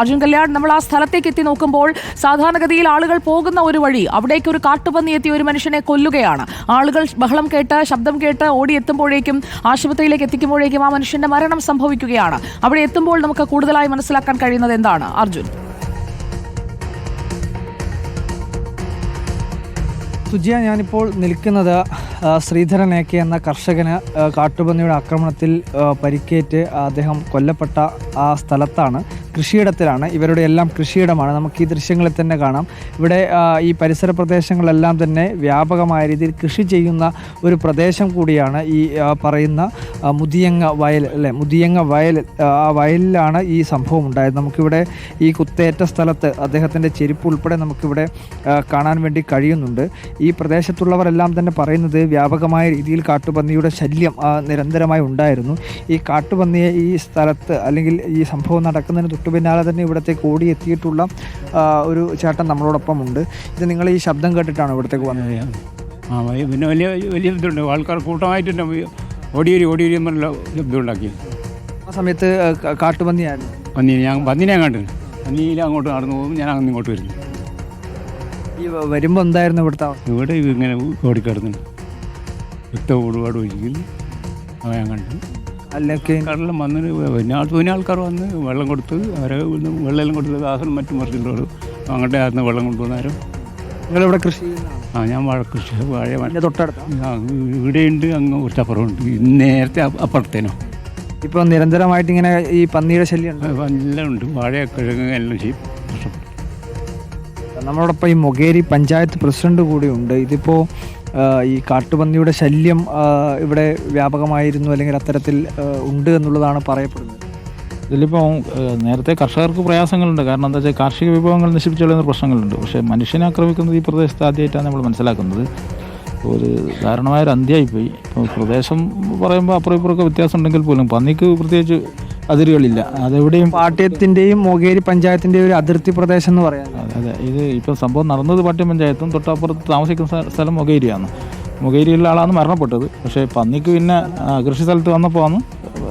അർജുൻ കല്യാൺ നമ്മൾ ആ സ്ഥലത്തേക്ക് എത്തി നോക്കുമ്പോൾ സാധാരണഗതിയിൽ ആളുകൾ പോകുന്ന ഒരു വഴി അവിടേക്ക് ഒരു കാട്ടുപന്നി എത്തി ഒരു മനുഷ്യനെ കൊല്ലുകയാണ്. ആളുകൾ ബഹളം കേട്ട് ശബ്ദം കേട്ട് ഓടി എത്തുമ്പോഴേക്കും ആശുപത്രിയിലേക്ക് എത്തിക്കുമ്പോഴേക്കും ആ മനുഷ്യന്റെ മരണം സംഭവിക്കുകയാണ്. അവിടെ എത്തുമ്പോൾ നമുക്ക് കൂടുതലായി മനസ്സിലാക്കാൻ കഴിയുന്നത് എന്താണ്? അർജുൻ. സുജിയ ഞാനിപ്പോൾ നിൽക്കുന്നത് ശ്രീധരൻ എ കെ എന്ന കർഷകന് കാട്ടുപന്നിയുടെ ആക്രമണത്തിൽ പരിക്കേറ്റ് അദ്ദേഹം കൊല്ലപ്പെട്ട ആ സ്ഥലത്താണ്. കൃഷിയിടത്തിലാണ്. ഇവരുടെ എല്ലാം കൃഷിയിടമാണ്. നമുക്ക് ഈ ദൃശ്യങ്ങളിൽ തന്നെ കാണാം. ഇവിടെ ഈ പരിസര പ്രദേശങ്ങളെല്ലാം തന്നെ വ്യാപകമായ രീതിയിൽ കൃഷി ചെയ്യുന്ന ഒരു പ്രദേശം കൂടിയാണ് ഈ പറയുന്ന മുതിയങ്ങ വയൽ അല്ലേ? മുതിയങ്ങ വയൽ ആ, വയലിലാണ് ഈ സംഭവം ഉണ്ടായത്. നമുക്കിവിടെ ഈ കുത്തേറ്റ സ്ഥലത്ത് അദ്ദേഹത്തിന്റെ ചെരുപ്പ് ഉൾപ്പെടെ നമുക്കിവിടെ കാണാൻ വേണ്ടി കഴിയുന്നുണ്ട്. ഈ പ്രദേശത്തുള്ളവരെല്ലാം തന്നെ പറയുന്നത് വ്യാപകമായ രീതിയിൽ കാട്ടുപന്നിയുടെ ശല്യം നിരന്തരമായി ഉണ്ടായിരുന്നു. ഈ കാട്ടുപന്നിയെ ഈ സ്ഥലത്ത് അല്ലെങ്കിൽ ഈ സംഭവം നടക്കുന്നതിന് തൊട്ടു പിന്നാലെ തന്നെ ഇവിടത്തേക്ക് ഓടിയെത്തിയിട്ടുള്ള ഒരു ചേട്ടൻ നമ്മളോടൊപ്പം ഉണ്ട്. ഇത് നിങ്ങൾ ഈ ശബ്ദം കേട്ടിട്ടാണ് ഇവിടത്തേക്ക് വന്നത്? ആ പിന്നെ വലിയ വലിയ ഇതുണ്ട്. ആൾക്കാർ കൂട്ടമായിട്ട് ഓടിയേരി ഓടിയേരി എന്നുള്ള ശബ്ദം ഉണ്ടാക്കി ആ സമയത്ത് കാ- കാട്ടുപന്നിയായിരുന്നു പന്നീനെ ഞാൻ പന്നീനെ അങ്ങോട്ട് പന്നീനെ അങ്ങോട്ട് നടന്നു പോകും ഞാൻ അങ്ങ് ഇങ്ങോട്ട് വരുന്നു. ഈ വ- വരുമ്പോൾ എന്തായിരുന്നു ഇവിടുത്തെ അവസ്ഥ? ഇവിടെ ഇത് ഇങ്ങനെ ഓടിക്കിടന്നുണ്ട് രക്തം ഒരുപാട് ഒഴിക്കുന്നു അവ ഞാൻ കണ്ടു. അല്ലെങ്കിൽ കടലിൽ വന്ന് പിന്നെ ആൾ തോന്നിയ ആൾക്കാർ വന്ന് വെള്ളം കൊടുത്ത് അവരെ ഇവിടുന്ന് വെള്ളം കൊടുത്ത് ദാസനും മറ്റും മറിച്ചിട്ടുള്ളൂ അങ്ങോട്ടേ ആയിരുന്നു വെള്ളം കൊണ്ടുവന്നേരം നിങ്ങളിവിടെ കൃഷി ചെയ്യുന്നതാണ്? ആ ഞാൻ വാഴ കൃഷി വാഴ ഇതിന്റെ തൊട്ടടുത്ത്? ആ, ഇവിടെയുണ്ട് അങ്ങ് കുറച്ചപ്പുറമുണ്ട്. നേരത്തെ അപ്പ- അപ്പുറത്തേനോ. ഇപ്പോൾ നിരന്തരമായിട്ട് ഇങ്ങനെ ഈ പന്നിയുടെ ശല്യം ഉണ്ട് എല്ലാം ഉണ്ട് വാഴ കിഴങ്ങ് എല്ലാം ചെയ്യും. നഷ്ടപ്പെട്ടു നമ്മളോടൊപ്പം ഈ മൊകേരി പഞ്ചായത്ത് പ്രസിഡന്റ് കൂടിയുണ്ട് ഇതിപ്പോ ഈ കാട്ടുപന്നിയുടെ ശല്യം ആ, ഇവിടെ വ്യാപകമായിരുന്നു അല്ലെങ്കിൽ അത്തരത്തിൽ ആ, ഉണ്ട് എന്നുള്ളതാണ് പറയപ്പെടുന്നത്. ഇതിലിപ്പോൾ നേരത്തെ കർഷകർക്ക് പ്രയാസങ്ങളുണ്ട്. കാരണം എന്താ വെച്ചാൽ കാർഷിക വിഭവങ്ങൾ നശിപ്പിച്ചുള്ള പ്രശ്നങ്ങളുണ്ട്. പക്ഷേ മനുഷ്യനെ ആക്രമിക്കുന്നത് ഈ പ്രദേശത്ത് ആദ്യമായിട്ടാണ് നമ്മൾ മനസ്സിലാക്കുന്നത്. ഒരു ദാരുണമായൊരു അന്ത്യമായിപ്പോയി. ഇപ്പോൾ പ്രദേശം പറയുമ്പോൾ അപ്പുറം ഇപ്പുറമൊക്കെ വ്യത്യാസം ഉണ്ടെങ്കിൽ പോലും പന്നിക്ക് പ്രത്യേകിച്ച് അതിരുകളില്ല. അതെവിടെയും പാട്ട്യത്തിന്റെയും മൊകേരി പഞ്ചായത്തിന്റെയും ഒരു അതിർത്തി പ്രദേശം എന്ന് പറയാം. അതെ അതെ. ഇത് ഇപ്പം സംഭവം നടന്നത് പാട്യം പഞ്ചായത്തും തൊട്ടപ്പുറത്ത് താമസിക്കുന്ന സ്ഥ- സ്ഥലം മൊകേരിയാണ്. മൊകേരിയിലുള്ള ആളാണ് മരണപ്പെട്ടത്. പക്ഷേ പന്നിക്ക് പിന്നെ കൃഷി സ്ഥലത്ത് വന്നപ്പോൾ ആണ്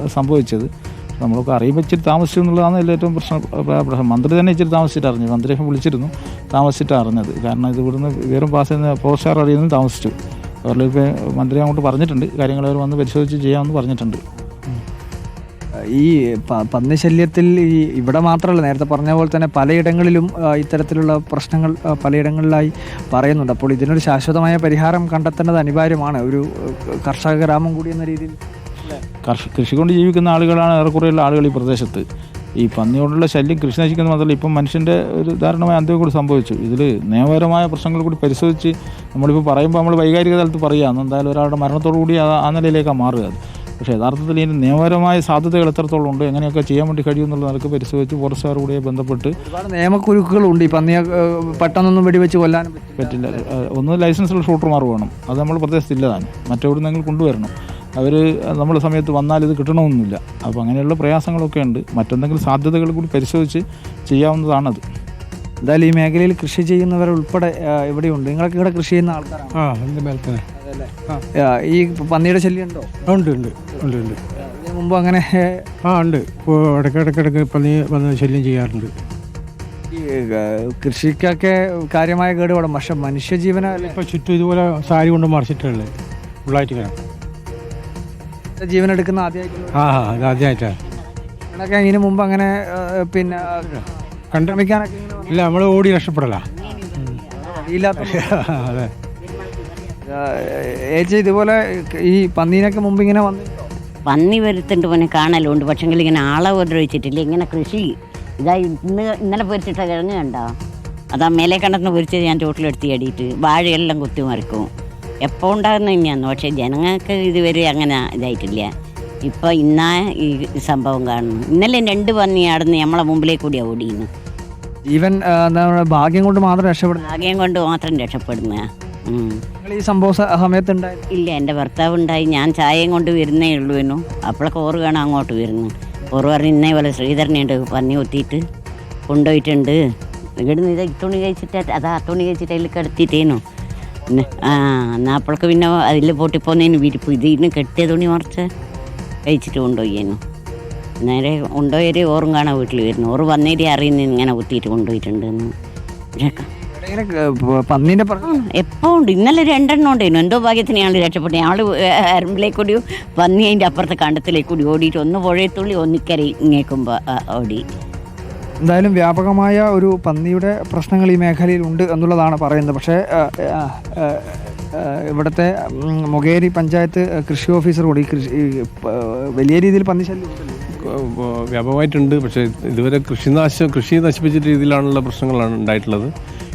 സംഭവിച്ചത്. നമ്മളൊക്കെ അറിയുമ്പോൾ ഇച്ചിരി താമസിച്ചു എന്നുള്ളതാണ് അതിൽ ഏറ്റവും പ്രശ്നം മന്ത്രി തന്നെ ഇച്ചിരി താമസിച്ചിട്ട് അറിഞ്ഞു. മന്ത്രി വിളിച്ചിരുന്നു. താമസിച്ചിട്ട് അറിഞ്ഞത്. കാരണം ഇത് ഇവിടുന്ന് വിവരം പാസ് ചെയ്യുന്ന പോസ്റ്റാർ അറിയുന്നത് താമസിച്ചു. അവരുടെ മന്ത്രി അങ്ങോട്ട് പറഞ്ഞിട്ടുണ്ട്. കാര്യങ്ങൾ അവർ വന്ന് പരിശോധിച്ച് ചെയ്യാമെന്ന് പറഞ്ഞിട്ടുണ്ട്. ഈ പന്നി ശല്യത്തിൽ ഈ ഇവിടെ മാത്രമല്ല നേരത്തെ പറഞ്ഞ പോലെ തന്നെ പലയിടങ്ങളിലും ഇത്തരത്തിലുള്ള പ്രശ്നങ്ങൾ പലയിടങ്ങളിലായി പറയുന്നുണ്ട്. അപ്പോൾ ഇതിനൊരു ശാശ്വതമായ പരിഹാരം കണ്ടെത്തേണ്ടത് അനിവാര്യമാണ്. ഒരു കർഷക ഗ്രാമം കൂടി എന്ന രീതിയിൽ കർഷ കൃഷി കൊണ്ട് ജീവിക്കുന്ന ആളുകളാണ് ഏറെക്കുറെയുള്ള ആളുകൾ ഈ പ്രദേശത്ത്. ഈ പന്നിയോടുള്ള ശല്യം കൃഷി നശിക്കുന്ന മാത്രമല്ല ഇപ്പം മനുഷ്യന്റെ ഒരു ദാരുണമായ അന്ത്യം കൂടി സംഭവിച്ചു. ഇതിൽ നിയമപരമായ പ്രശ്നങ്ങൾ കൂടി പരിശോധിച്ച് നമ്മളിപ്പോൾ പറയുമ്പോൾ നമ്മൾ വൈകാരിക തലത്ത് പറയുക എന്തായാലും ഒരാളുടെ മരണത്തോടു കൂടി ആ- ആ നിലയിലേക്കാണ് മാറുക അത്. പക്ഷേ യഥാർത്ഥത്തിൽ ഇതിന് നിയമപരമായ സാധ്യതകൾ എത്രത്തോളം ഉണ്ട് എങ്ങനെയൊക്കെ ചെയ്യാൻ വേണ്ടി കഴിയും എന്നുള്ള നിലയ്ക്ക് പരിശോധിച്ച് ഫോറസ്റ്റുകാർ കൂടെ ബന്ധപ്പെട്ട് ഒരുപാട് നിയമക്കുരുക്കുകളുണ്ട്. ഈ പന്നിയെ പെട്ടെന്നൊന്നും വെടിവെച്ച് കൊല്ലാൻ പറ്റില്ല. പറ്റില്ല. ഒന്ന് ലൈസൻസുള്ള ഷൂട്ടർമാർ വേണം. അത് നമ്മൾ പ്രദേശത്തില്ലതാണ്. മറ്റെവിടെ നിങ്ങൾ കൊണ്ടുവരണം. അവർ നമ്മുടെ സമയത്ത് വന്നാൽ ഇത് കിട്ടണമെന്നില്ല. അപ്പോൾ അങ്ങനെയുള്ള പ്രയാസങ്ങളൊക്കെ ഉണ്ട്. മറ്റെന്തെങ്കിലും സാധ്യതകൾ കൂടി പരിശോധിച്ച് ചെയ്യാവുന്നതാണത്. എന്തായാലും ഈ മേഖലയിൽ കൃഷി ചെയ്യുന്നവർ ഉൾപ്പെടെ എവിടെയുണ്ട് ഇവിടെയുണ്ട് നിങ്ങളൊക്കെ ഇവിടെ കൃഷി ചെയ്യുന്ന ആൾക്കാരാണ്? ആ എന്റെ ഈ പന്നിയുടെ ശല്യം ഉണ്ടോ ഉണ്ട് ഉണ്ട് ഉണ്ട്. മുമ്പ് അങ്ങനെ ആ ഉണ്ട്. ഇപ്പോൾ ഇടയ്ക്കിടയ്ക്കിടയ്ക്ക് പന്നി വന്ന് ശല്യം ചെയ്യാറുണ്ട്. ഈ കൃഷിക്കൊക്കെ കാര്യമായ കേടുപാടും പക്ഷെ മനുഷ്യജീവന ഇപ്പോൾ ചുറ്റും ഇതുപോലെ സാരി കൊണ്ട് മറിച്ചിട്ടുള്ളത് ഫുള്ളായിട്ട് ഇങ്ങനെ. ജീവൻ എടുക്കുന്ന ആദ്യമായിട്ട്? ആ ആദ്യമായിട്ടാണ് നിങ്ങളൊക്കെ ഇതിനു മുമ്പ് അങ്ങനെ പിന്നെ കണ്ടമിക്കാനൊക്കെ ഇല്ല നമ്മൾ ഓടി രക്ഷപ്പെടല. ഇല്ലാത്ത അതെ. ഏച്ചി ഇതുപോലെ ഈ പന്നീനൊക്കെ മുമ്പ് ഇങ്ങനെ വന്നു. പന്നി വരുത്തുണ്ട് പിന്നെ കാണലുണ്ട്. പക്ഷെങ്കിൽ ഇങ്ങനെ ആളെ ഉപദ്രവിച്ചിട്ടില്ല ഇങ്ങനെ കൃഷി. ഇതായി ഇന്ന് ഇന്നലെ പൊരിച്ചിട്ട കിഴങ്ങ് കണ്ടോ? അതാ മേലെ കണ്ടെന്ന് പൊരിച്ചത് ഞാൻ ചോട്ടിലെടുത്ത് അടിയിട്ട് വാഴയെല്ലാം കുത്തി മറിക്കും. എപ്പോൾ ഉണ്ടാകുന്ന തന്നെയാണ് പക്ഷേ ജനങ്ങൾക്ക് ഇതുവരെ അങ്ങനെ ഇതായിട്ടില്ല. ഇപ്പോൾ ഇന്നാ ഈ സംഭവം കാണുന്നു. ഇന്നലെ രണ്ട് പന്നി നമ്മളെ മുമ്പിലേക്ക് കൂടിയാണ് ഓടിയിരുന്നു ജീവൻ ആ, എന്താ പറയുക ഭാഗ്യം കൊണ്ട് മാത്രം രക്ഷപ്പെടുന്നു ഭാഗ്യം കൊണ്ട് മാത്രം രക്ഷപ്പെടുന്ന നിങ്ങൾ ഈ സംഭവ സ- ഇല്ല എന്റെ ഭർത്താവ് ഉണ്ടായി. ഞാൻ ചായയും കൊണ്ട് വരുന്നേ ഉള്ളൂനു അപ്പോഴൊക്കെ ഓറ് കാണാൻ അങ്ങോട്ട് വരുന്നു. ഓറ് പറഞ്ഞ് ഇന്നേ പോലെ ശ്രീധരനുണ്ട് പന്നി കൊത്തിയിട്ട് കൊണ്ടുപോയിട്ടുണ്ട്. ഇവിടുന്ന് ഇത് തുണി കഴിച്ചിട്ട് അതാ തുണി കഴിച്ചിട്ട് അതിൽ കിടത്തിയിട്ടേനു. പിന്നെ ആ എന്നാൽ അപ്പോഴൊക്കെ പിന്നെ അതിൽ പൊട്ടിപ്പോന്നതിന് വിരിപ്പ് ഇതിന് കെട്ടിയ തുണി മറിച്ച് കഴിച്ചിട്ട് കൊണ്ടുപോയിരുന്നു നേരെ കൊണ്ടുപോയൊരു ഓറും കാണാൻ വീട്ടിൽ വരുന്നു. ഓറ് വന്നേരി അറിയുന്ന ഇങ്ങനെ കുത്തിയിട്ട് കൊണ്ടുപോയിട്ടുണ്ടെന്ന്. എപ്പോ ഉണ്ട്. ഇന്നലെ രണ്ടെണ്ണം ഉണ്ടായിരുന്നു. എന്തോ ഭാഗ്യത്തിന് ഞങ്ങൾ രക്ഷപ്പെട്ടു. ഞങ്ങൾ അരമ്പിലേക്ക് കൂടി പന്നി അതിന്റെ അപ്പുറത്തെ കണ്ടത്തിലേക്ക് കൂടി ഓടിയിട്ട് ഒന്ന് പുഴയത്തുള്ളി ഒന്നിക്കരി ഇങ്ങേക്കുമ്പോൾ ഓടി. എന്തായാലും വ്യാപകമായ ഒരു പന്നിയുടെ പ്രശ്നങ്ങൾ ഈ മേഖലയിൽ ഉണ്ട് എന്നുള്ളതാണ് പറയുന്നത്. പക്ഷേ ഇവിടുത്തെ മുഖേരി പഞ്ചായത്ത് കൃഷി ഓഫീസർ കൂടി കൃഷി വലിയ രീതിയിൽ പന്നി ശല്യം വ്യാപകമായിട്ടുണ്ട്. പക്ഷേ ഇതുവരെ കൃഷിനാശം കൃഷി നശിപ്പിച്ച രീതിയിലാണുള്ള പ്രശ്നങ്ങളാണ് ഉണ്ടായിട്ടുള്ളത്.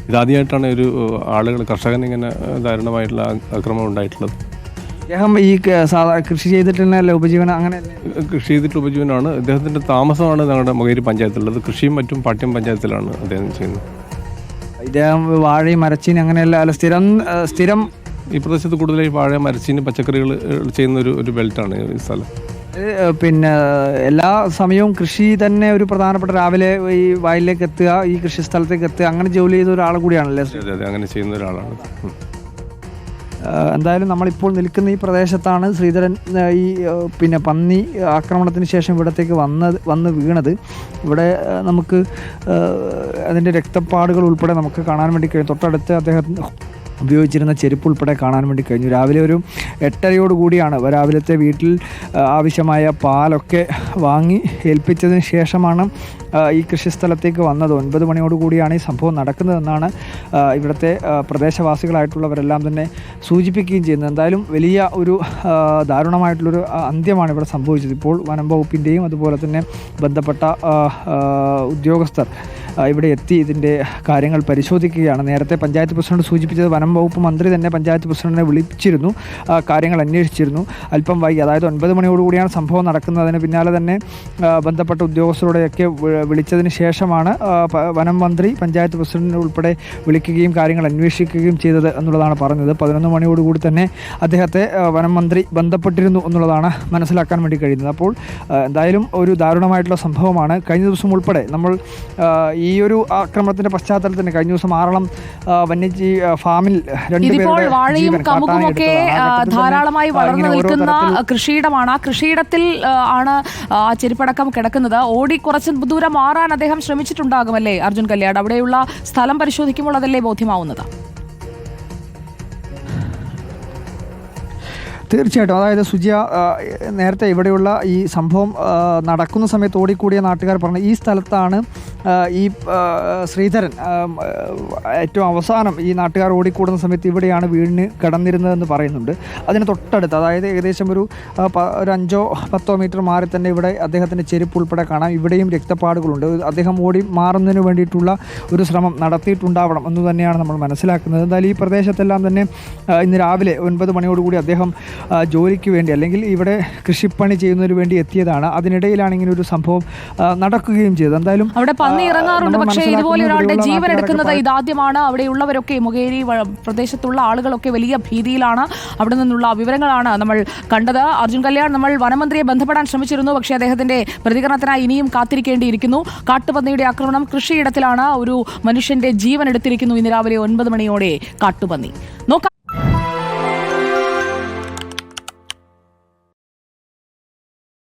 ഇതാദ്യമായിട്ടാണ് ഒരു ആളുകൾ കർഷകൻ ഇങ്ങനെ ദാരുണമായിട്ടുള്ള അക്രമം ഉണ്ടായിട്ടുള്ളത്. അദ്ദേഹം ഈ കൃഷി സാധാ കൃഷി ചെയ്തിട്ടുള്ള ഉപജീവനം? അങ്ങനെ കൃഷി ചെയ്തിട്ട് ഉപജീവനമാണ്. അദ്ദേഹത്തിന്റെ താമസമാണ് ഞങ്ങളുടെ മകേരി പഞ്ചായത്തിലുള്ളത്. കൃഷിയും മറ്റും പാട്യം പഞ്ചായത്തിലാണ് അദ്ദേഹം ചെയ്യുന്നത്. ഇദ്ദേഹം വാഴയും മരച്ചീനി അങ്ങനെയല്ല അല്ല സ്ഥിരം സ്ഥിരം ഈ പ്രദേശത്ത് കൂടുതലായി വാഴ മരച്ചീനി പച്ചക്കറികൾ ചെയ്യുന്ന ഒരു ഒരു ബെൽറ്റാണ് ഈ സ്ഥലം. പിന്നെ എല്ലാ സമയവും കൃഷി തന്നെ ഒരു പ്രധാനപ്പെട്ട രാവിലെ ഈ വയലിലേക്ക് എത്തുക ഈ കൃഷി സ്ഥലത്തേക്ക് എത്തുക അങ്ങനെ ജോലി ചെയ്ത ഒരാൾ കൂടിയാണല്ലേ? അതെ അതെ അങ്ങനെ ചെയ്യുന്ന ഒരാളാണ്. എന്തായാലും നമ്മളിപ്പോൾ നിൽക്കുന്ന ഈ പ്രദേശത്താണ് ശ്രീധരൻ ഈ പിന്നെ പന്നി ആക്രമണത്തിന് ശേഷം ഇവിടത്തേക്ക് വന്നത് വന്ന് വീണത്. ഇവിടെ നമുക്ക് അതിന്റെ രക്തപ്പാടുകൾ ഉൾപ്പെടെ നമുക്ക് കാണാൻ വേണ്ടി കഴിയും. തൊട്ടടുത്ത് അദ്ദേഹം ഉപയോഗിച്ചിരുന്ന ചെരുപ്പ് ഉൾപ്പെടെ കാണാൻ വേണ്ടി കഴിഞ്ഞു. രാവിലെ ഒരു എട്ടരയോട് കൂടിയാണ് രാവിലത്തെ വീട്ടിൽ ആവശ്യമായ പാലൊക്കെ വാങ്ങി ഏൽപ്പിച്ചതിന് ശേഷമാണ് ഈ കൃഷിസ്ഥലത്തേക്ക് വന്നത്. ഒൻപത് മണിയോട് കൂടിയാണ് ഈ സംഭവം നടക്കുന്നതെന്നാണ് ഇവിടുത്തെ പ്രദേശവാസികളായിട്ടുള്ളവരെല്ലാം തന്നെ സൂചിപ്പിക്കുകയും ചെയ്യുന്നത്. എന്തായാലും വലിയ ഒരു ദാരുണമായിട്ടുള്ളൊരു അന്ത്യമാണ് ഇവിടെ സംഭവിച്ചത്. ഇപ്പോൾ വനം വകുപ്പിന്റെയും അതുപോലെ തന്നെ ബന്ധപ്പെട്ട ഉദ്യോഗസ്ഥർ ഇവിടെ എത്തി ഇതിന്റെ കാര്യങ്ങൾ പരിശോധിക്കുകയാണ്. നേരത്തെ പഞ്ചായത്ത് പ്രസിഡന്റ് സൂചിപ്പിച്ചത് വനം വകുപ്പ് മന്ത്രി തന്നെ പഞ്ചായത്ത് പ്രസിഡന്റിനെ വിളിച്ചിരുന്നു. കാര്യങ്ങൾ അന്വേഷിച്ചിരുന്നു. അല്പം വൈകി അതായത് ഒൻപത് മണിയോടുകൂടിയാണ് സംഭവം നടക്കുന്നതിന് പിന്നാലെ തന്നെ ബന്ധപ്പെട്ട ഉദ്യോഗസ്ഥരോടെയൊക്കെ വിളിച്ചതിന് ശേഷമാണ് വനം മന്ത്രി പഞ്ചായത്ത് പ്രസിഡന്റിനെ ഉൾപ്പെടെ വിളിക്കുകയും കാര്യങ്ങൾ അന്വേഷിക്കുകയും ചെയ്തത് എന്നുള്ളതാണ് പറഞ്ഞത്. പതിനൊന്ന് മണിയോടുകൂടി തന്നെ അദ്ദേഹത്തെ വനം മന്ത്രി ബന്ധപ്പെട്ടിരുന്നു എന്നുള്ളതാണ് മനസ്സിലാക്കാൻ വേണ്ടി കഴിയുന്നത്. അപ്പോൾ എന്തായാലും ഒരു ദാരുണമായിട്ടുള്ള സംഭവമാണ്. കഴിഞ്ഞ ദിവസം ഉൾപ്പെടെ നമ്മൾ ഈ ഒരു ആക്രമണത്തിന്റെ പശ്ചാത്തലത്തിൽ തന്നെ കഴിഞ്ഞ ദിവസം ആറളം വന്യജീവി ഫാമിൽ ഇതിപ്പോൾ വാഴയും കമുകും തന്നെ, ധാരാളമായി വളർന്നു നിൽക്കുന്ന കൃഷിയിടമാണ്. ആ കൃഷിയിടത്തിൽ ആണ് ആ ചെരുപ്പടക്കം കിടക്കുന്നത്. ഓടി കുറച്ച് ദൂരം മാറാൻ അദ്ദേഹം ശ്രമിച്ചിട്ടുണ്ടാകുമല്ലേ അർജുൻ കല്യാട്? അവിടെയുള്ള സ്ഥലം പരിശോധിക്കുമ്പോൾ അതല്ലേ ബോധ്യമാവുന്നത്? തീർച്ചയായിട്ടും. അതായത് സുജിയ നേരത്തെ ഇവിടെയുള്ള ഈ സംഭവം നടക്കുന്ന സമയത്ത് ഓടിക്കൂടിയ നാട്ടുകാർ പറഞ്ഞു ഈ സ്ഥലത്താണ് ഈ ശ്രീധരൻ ഏറ്റവും അവസാനം ഈ നാട്ടുകാർ ഓടിക്കൂടുന്ന സമയത്ത് ഇവിടെയാണ് വീടിന് കിടന്നിരുന്നതെന്ന് പറയുന്നുണ്ട്. അതിന് തൊട്ടടുത്ത് അതായത് ഏകദേശം ഒരു ഒരു അഞ്ചോ പത്തോ മീറ്റർ മാറി തന്നെ ഇവിടെ അദ്ദേഹത്തിന്റെ ചെരുപ്പ് ഉൾപ്പെടെ കാണാം. ഇവിടെയും രക്തപ്പാടുകളുണ്ട്. അദ്ദേഹം ഓടി മാറുന്നതിന് വേണ്ടിയിട്ടുള്ള ഒരു ശ്രമം നടത്തിയിട്ടുണ്ടാവണം എന്ന് തന്നെയാണ് നമ്മൾ മനസ്സിലാക്കുന്നത്. എന്തായാലും ഈ പ്രദേശത്തെല്ലാം തന്നെ ഇന്ന് രാവിലെ ഒൻപത് മണിയോടുകൂടി അദ്ദേഹം ജോലിക്ക് വേണ്ടി അല്ലെങ്കിൽ ഇവിടെ കൃഷിപ്പണി ചെയ്യുന്നതിന് വേണ്ടി എത്തിയതാണ്. അതിനിടയിലാണ് ഇങ്ങനെ ഒരു സംഭവം നടക്കുകയും ചെയ്തത്. എന്തായാലും അവിടെ പന്നി ആ, ഇറങ്ങാറുണ്ട് പക്ഷേ ഇതുപോലെ ഒരാളുടെ ജീവൻ എടുക്കുന്നത് ഇതാദ്യമാണ്. അവിടെയുള്ളവരൊക്കെ മുഖേരി പ്രദേശത്തുള്ള ആളുകളൊക്കെ വലിയ ഭീതിയിലാണ്. അവിടെ നിന്നുള്ള വിവരങ്ങളാണ് നമ്മൾ കണ്ടത്. അർജുൻ കല്യാൺ നമ്മൾ വനമന്ത്രിയെ ബന്ധപ്പെടാൻ ശ്രമിച്ചിരുന്നു. പക്ഷേ അദ്ദേഹത്തിന്റെ പ്രതികരണത്തിനായി ഇനിയും കാത്തിരിക്കേണ്ടിയിരിക്കുന്നു. കാട്ടുപന്നിയുടെ ആക്രമണം കൃഷിയിടത്തിലാണ്. ഒരു മനുഷ്യന്റെ ജീവൻ എടുത്തിരിക്കുന്നു ഇന്ന് രാവിലെ ഒൻപത് മണിയോടെ കാട്ടുപന്നി. നോക്കാം.